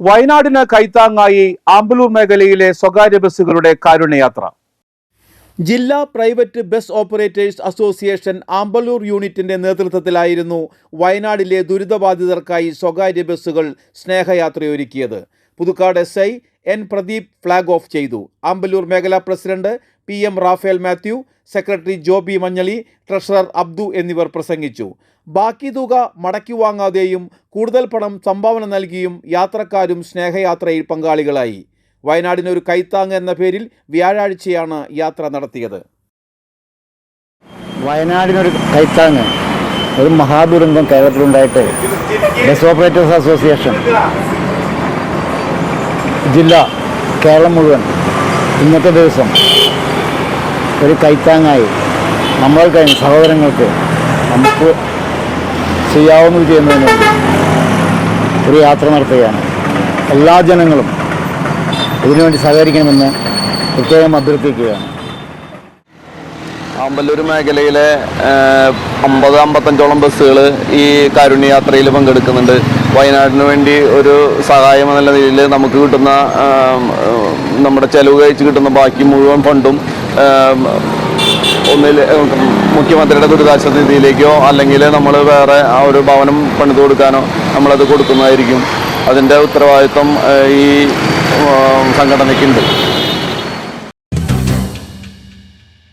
വയനാടിന് കൈത്താങ്ങായി ആമ്പലൂർ മേഖലയിലെ സ്വകാര്യ ബസ്സുകളുടെ കാരുണ്യയാത്ര. ജില്ലാ private bus operators association Amballur യൂണിറ്റിന്റെ നേതൃത്വത്തിലായിരുന്നു വയനാടിലെ ദുരിതബാധിതർക്കായി സ്വകാര്യ ബസ്സുകൾ സ്നേഹയാത്രയൊരുക്കിയത്. Puthukkad S I N Pradeep flag off ചെയ്തു. അമ്പലൂർ മേഖലാ president P M Raphel Mathew secretary Joby Manjali treasurer Abdu എന്നിവർ പ്രസംഗിച്ചു. ബാക്കി തുക മടക്കി വാങ്ങാതെയും കൂടുതൽ പണം സംഭാവന നൽകിയും യാത്രക്കാരും സ്നേഹയാത്രയിൽ പങ്കാളികളായി. വയനാടിന് ഒരു കൈത്താങ് എന്ന പേരിൽ വ്യാഴാഴ്ചയാണ് യാത്ര നടത്തിയത്. വയനാടിനൊരു കൈത്താങ്. ഒരു മഹാദുരന്തം കേരളത്തിലുണ്ടായിട്ട്. ബസ് ഓപ്പറേറ്റേഴ്സ് അസോസിയേഷൻ ജില്ല കേരളം മുഴുവൻ ഇന്നത്തെ ദിവസം ഒരു കൈത്താങ്ങായി നമ്മൾ കഴിഞ്ഞ സഹോദരങ്ങൾക്ക് നമുക്ക് ചെയ്യാവുന്നത് ചെയ്യുന്നതിന് വേണ്ടി ഒരു യാത്ര നടത്തുകയാണ്. എല്ലാ ജനങ്ങളും ഇതിനുവേണ്ടി സഹകരിക്കണമെന്ന് പ്രത്യേകം അഭ്യർത്ഥിക്കുകയാണ്. ആമ്പല്ലൂർ മേഖലയിലെ അമ്പത് അമ്പത്തഞ്ചോളം ബസ്സുകൾ ഈ കാരുണ്യ യാത്രയിൽ പങ്കെടുക്കുന്നുണ്ട്. വയനാടിന് വേണ്ടി ഒരു സഹായം എന്നുള്ള നിലയിൽ നമുക്ക് കിട്ടുന്ന നമ്മുടെ ചെലവ് കഴിച്ച് കിട്ടുന്ന ബാക്കി മുഴുവൻ ഫണ്ടും ഒന്നിൽ മുഖ്യമന്ത്രിയുടെ ദുരിതാശ്വാസ നിധിയിലേക്കോ അല്ലെങ്കിൽ നമ്മൾ വേറെ ആ ഒരു ഭവനം പണിത് കൊടുക്കാനോ നമ്മളത് കൊടുക്കുന്നതായിരിക്കും. അതിന്റെ ഉത്തരവാദിത്വം ഈ സംഘടനയ്ക്കുണ്ട്.